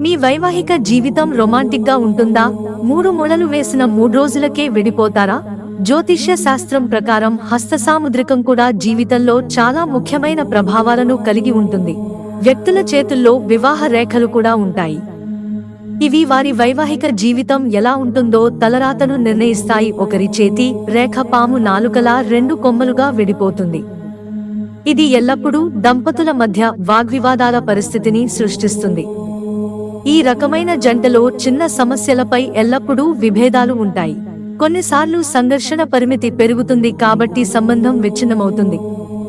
మీ వైవాహిక జీవితం రొమాంటిక్గా ఉంటుందా? మూడు మొలలు వేసిన మూడు రోజులకే విడిపోతారా? జ్యోతిష్య శాస్త్రం ప్రకారం హస్త సాముద్రికం కూడా జీవితంలో చాలా ముఖ్యమైన ప్రభావాలను కలిగి ఉంటుంది. వ్యక్తుల చేతుల్లో వివాహ రేఖలు కూడా ఉంటాయి. ఇవి వారి వైవాహిక జీవితం ఎలా ఉంటుందో తలరాతను నిర్ణయిస్తాయి. ఒకరి చేతి రేఖ పాము నాలుకలా రెండు కొమ్మలుగా విడిపోతుంది. ఇది ఎల్లప్పుడూ దంపతుల మధ్య వాగ్వివాదాల పరిస్థితిని సృష్టిస్తుంది. ఈ రకమైన జంటలో చిన్న సమస్యలపై ఎల్లప్పుడూ విభేదాలు ఉంటాయి. కొన్నిసార్లు సంఘర్షణ పరిమితి పెరుగుతుంది కాబట్టి సంబంధం విచ్ఛిన్నమవుతుంది.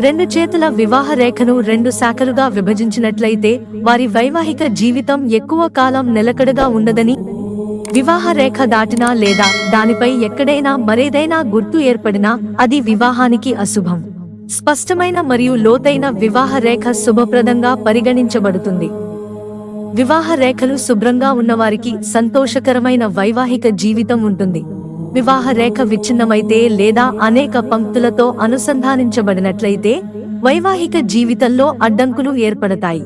రెండు చేతుల వివాహ రేఖను రెండు శాఖలుగా విభజించినట్లయితే వారి వైవాహిక జీవితం ఎక్కువ కాలం నిలకడగా ఉండదని వివాహ రేఖ దాటినా లేదా దానిపై ఎక్కడైనా మరేదైనా గుర్తు ఏర్పడినా అది వివాహానికి అశుభం. స్పష్టమైన మరియు లోతైన వివాహ రేఖ శుభప్రదంగా పరిగణించబడుతుంది. వివాహ రేఖలు శుభ్రంగా ఉన్నవారికి సంతోషకరమైన వైవాహిక జీవితం ఉంటుంది. వివాహ రేఖ విచ్ఛిన్నమైతే లేదా అనేక పంక్తులతో అనుసంధానించబడినట్లయితే వైవాహిక జీవితంలో అడ్డంకులు ఏర్పడతాయి.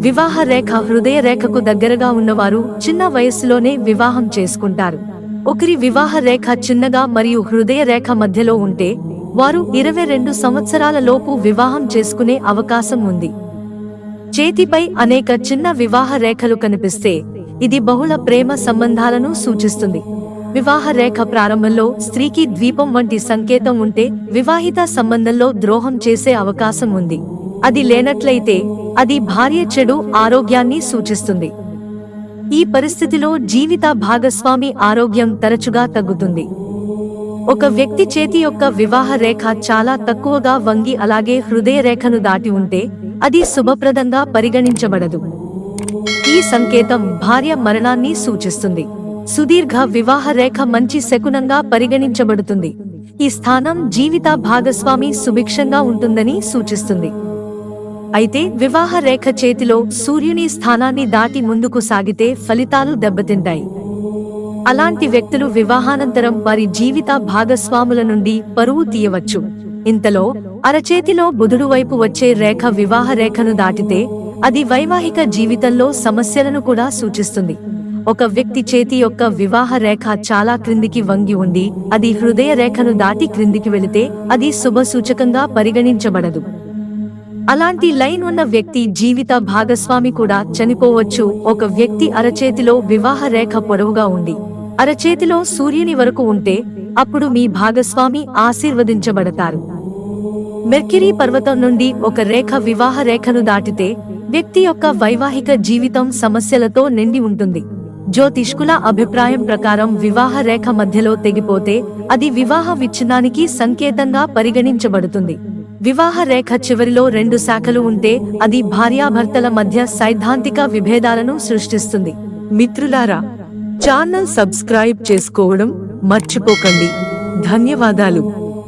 వివాహ రేఖ హృదయ రేఖకు దగ్గరగా ఉన్నవారు చిన్న వయస్సులోనే వివాహం చేసుకుంటారు. ఒకరి వివాహ రేఖ చిన్నగా మరియు హృదయ రేఖ మధ్యలో ఉంటే వారు ఇరవై రెండు సంవత్సరాల లోపు వివాహం చేసుకునే అవకాశం ఉంది. చేతిపై అనేక చిన్న వివాహ రేఖలు కనిపిస్తే ఇది బహుళ ప్రేమ సంబంధాలను సూచిస్తుంది. వివాహ రేఖ ప్రారంభంలో స్త్రీకి ద్వీపం వంటి సంకేతం ఉంటే వివాహిత సంబంధంలో ద్రోహం చేసే అవకాశం ఉంది. అది లేనట్లయితే అది భార్య చెడు ఆరోగ్యాన్ని సూచిస్తుంది. ఈ పరిస్థితిలో జీవిత భాగస్వామి ఆరోగ్యం తరచుగా తగ్గుతుంది. ఒక వ్యక్తి చేతి యొక్క వివాహ రేఖ చాలా తక్కువగా వంగి అలాగే హృదయ రేఖను దాటి ఉంటే అది శుభప్రదంగా పరిగణించబడదు. ఈ సంకేతం భార్య మరణాన్ని సూచిస్తుంది. సుదీర్ఘ వివాహ రేఖ మంచి శకునంగా పరిగణించబడుతుంది. ఈ స్థానం జీవిత భాగస్వామి సుభిక్షంగా ఉంటుందని సూచిస్తుంది. అయితే వివాహ రేఖ చేతిలో సూర్యుని స్థానాన్ని దాటి ముందుకు సాగితే ఫలితాలు దెబ్బతింటాయి. అలాంటి వ్యక్తులు వివాహానంతరం వారి జీవిత భాగస్వాముల నుండి పరువు తీయవచ్చు. ఇంతలో అరచేతిలో బుధుడు వైపు వచ్చే రేఖ వివాహ రేఖను దాటితే అది వైవాహిక జీవితంలో సమస్యలను కూడా సూచిస్తుంది. ఒక వ్యక్తి చేతి యొక్క వివాహ రేఖ చాలా క్రిందికి వంగి ఉండి అది హృదయ రేఖను దాటి క్రిందికి వెళితే అది శుభ సూచకంగా పరిగణించబడదు. అలాంటి లైన్ ఉన్న వ్యక్తి జీవిత భాగస్వామి కూడా చనిపోవచ్చు. ఒక వ్యక్తి అరచేతిలో వివాహ రేఖ పొడవుగా ఉండి అరచేతిలో సూర్యుని వరకు ఉంటే అప్పుడు మీ భాగస్వామి ఆశీర్వదించబడతారు. మెర్కిరీ పర్వతం నుండి ఒక రేఖ వివాహ రేఖను దాటితే వ్యక్తి యొక్క వైవాహిక జీవితం సమస్యలతో నిండి ఉంటుంది. జ్యోతిష్కుల అభిప్రాయం ప్రకారం వివాహ రేఖ మధ్యలో తెగిపోతే అది వివాహ విచ్ఛిన్నానికి సంకేతంగా పరిగణించబడుతుంది. వివాహ రేఖ చివరిలో రెండు శాఖలు ఉంటే అది భార్యాభర్తల మధ్య సైద్ధాంతిక విభేదాలను సృష్టిస్తుంది. మిత్రులారా ఛానల్ సబ్స్క్రైబ్ చేసుకోవడం మర్చిపోకండి. ధన్యవాదాలు.